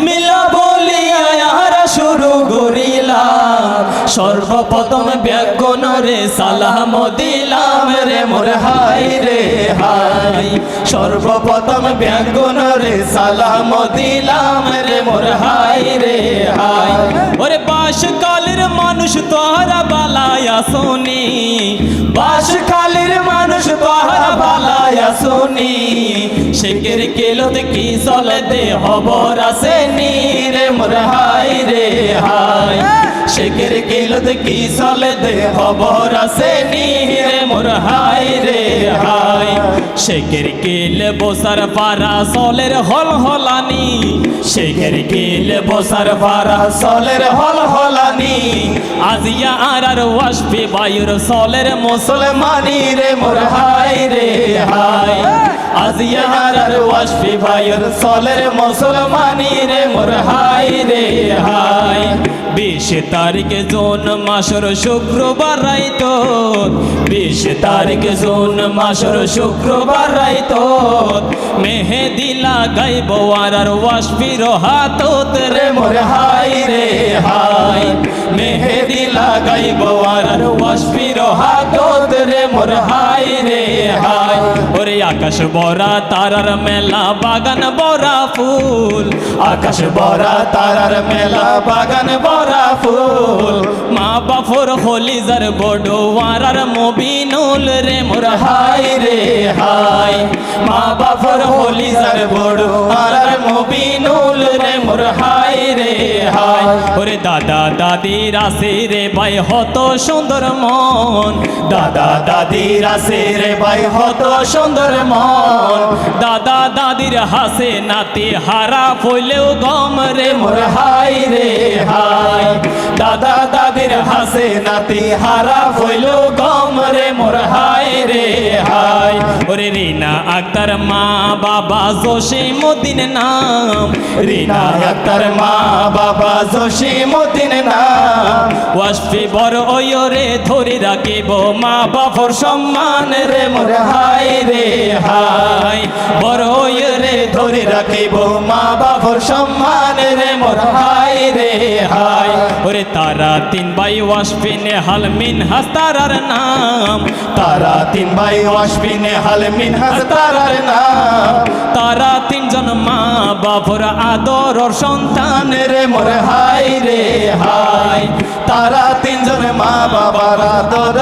বিসমিল্লাহ বলিয়া ইহারা শুরু করিলাম। সর্বপ্রথম ব্যাগনরে সালাম দিলাম রে মোর হাই রে হাই সর্বপ্রথম ব্যাগনরে সালাম দিলাম রে মোর হাই রে হাই ওরে বাস কালের মানুষ তোহারা বালায়া বাস কালের মানুষ তোহারা বালায়া শুনি শেখের কেলত কি চলে দে হবর আছে নি রে মোর হাই রে হাই শেখের কেলত কি চলে দে? খবর আছে নি রে মোর হাই রে হাই। শেখের কেল বসার পারা সলের হল হলানি। শেখের কেল বসার পারা সলের হল হলানি। আজিয়া আর আর ওয়াসপি বায়ুর সলের মুসলমানি রে মোর হাই রে হাই। আজিয়া আর আর ওয়াসপি বায়ুর সলের মুসলমানি রে মোর হাই রে হাই। বিশ তারিখ জোন মাসর শুক্রবার রাইত। বিশ তারিখ জোন মাসর শুক্রবার রাইত। মেহেদি লাগাই বোয়ার আর ওয়াসপির হাতত রে মোর হাই রে হাই। মেহেদি লাগাই বোয়ার আর ওয়াসপির হাতত রে আকাশ বরা, তারার মেলা, বাগান বরা ফুল। আকাশ বরা, তারার মেলা, বাগান বরা ফুল। মা বাফর হলিজার বড় ওয়ারার মবিনুল রে, মোর হাই রে হাই। মা বাফর হলিজার বড় ওয়ারার মবিনুল রে মোর হাই রে হাই ওরে দাদা দাদির আসে রে ভাই, হত সুন্দর মন। দাদা দাদির আসে রে ভাই, হত সুন্দর মন। দাদা, দাদির হাসে নাতি হারা ফইলেও গম রে, মোর হাই রে হাই দাদা, দাদির হাসে নাতি হারা ফইলেও গম রে, মোর হাই রে হাই ওরে রিনা আক্তার মা বাবা জসিমুদ্দিন নাম। রিনা আক্তার মা বাবা জসিমুদ্দিন না। ওয়াসফি বড় ওয়রে ধরি রাখিব মা বাবার সম্মান রে মোর হাই রে হাই বড় ওয়রে ধরি রাখিব মা বাবার সম্মান রে মোর হাই হাই ওরে তারা তিন ভাই ওয়াসফিনে হালমিন হাস্তারার নাম। তারা তিন ভাই ওয়াসফিনে হালমিন হাস্তারার নাম। তারা তিনজন মা বাবার আদর সন্তান রে মোর হাই রে হাই তারা তিনজন মা বাবার আদর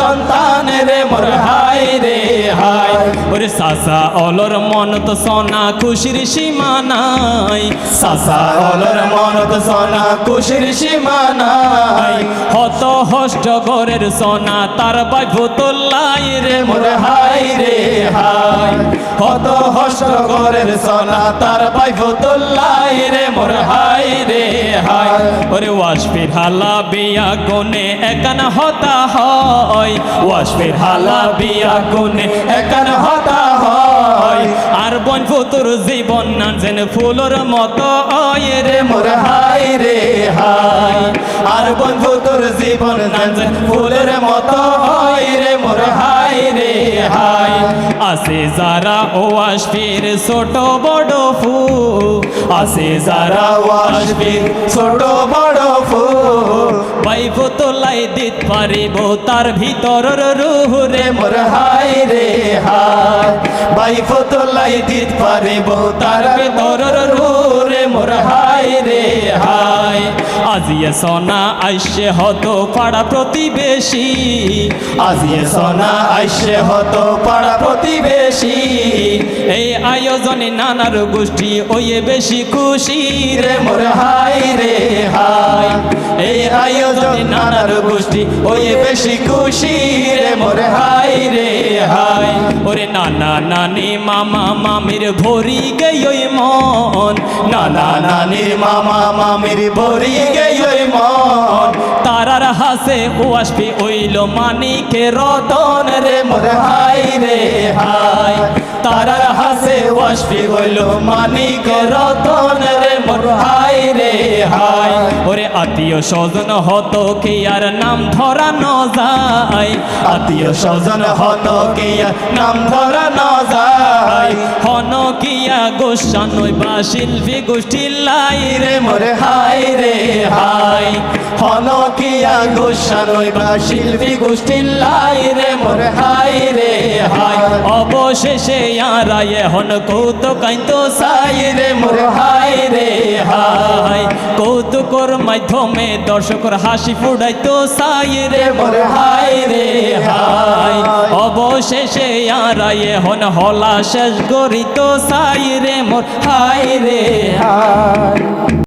সন্তান রে মোর হাই রে হাই ওরে সাসা অলর মন তো সোনা খুশির সীমা নাই সাসা অলর মন তো সোনা খুশির সীমা নাই হত হষ্ট ঘরের সোনা, তার বাই ভুতুল্লাই রে, মোর হাই রে, হাই। হত হষ্ট ঘরের সোনা, তার বাই ভুতুল্লাই রে, মোর হাই রে, হাই। ওরে ওয়াসফির হালা বিয়া গুনে, একান হতা হয়। ওয়াসফির হালা বিয়া গুনে, একান হতা হয়। আর বন ফুতুর জীবন না যেন ফুলর মতো। হয় রে মোর হাই রে হাই আর বন ফুতুর জীবন না যেন ফুলের মতো। হয় রে মোর হাই রে হাই আসে যারা ও আশফির ছোট বড় ফু আসে যারা ও আশফির ছোট বড় দিত পারিব, তার ভিতর রুহ রে মোর হাই রে হাই তো লাই দিত পারিব, তার ভিতর রুহ মোর হাই রে হাই আজিয়ে সোনা আইসে হতো পাড়া প্রতিবেশী। আজিয়ে সোনা আইসে হতো পাড়া প্রতিবেশী। এই আয়োজনে নানার গোষ্ঠী ওয়ে বেশি খুশি রে মোর হাই রে হাই এই আয়োজনে নানার গোষ্ঠী ওয়ে বেশি খুশি রে মোর হাই রে হাই ওরে নানা নানি মামা মামির ভরি গই মন। নানা নানির মামা মামির ভরি গেই মন। তারার হাসে ও আসবি মানিকে রতন রে, মোর হাই রে হাই তারার হাসে ওয়াসবি হইল মানিক রতন রে হাই রে, হাই। ওরে আত্মীয় স্বজন হত কি আর নাম ধরানো যায়? আত্মীয় স্বজন হত কি আর নাম ধরানো যায়? হন কিয়া গোসানই বা শিল্পী গোষ্ঠী লাই রে মোরে। হাই রে, হাই। হন কিয়া গোসানই বা শিল্পী গোষ্ঠী লাই রে মোরে। হাই রে, হাই। অবশেষে আরায় হন কৌতুক তো সাই রে মোর হাই রে হাই। কৌতুকর মাধ্যমে দর্শকর হাসি ফুটাইতো সাই রে মোর হাই রে হাই। অবশেষে আরায় হন হলা শেষ গরিত সাই রে মোর রে হাই।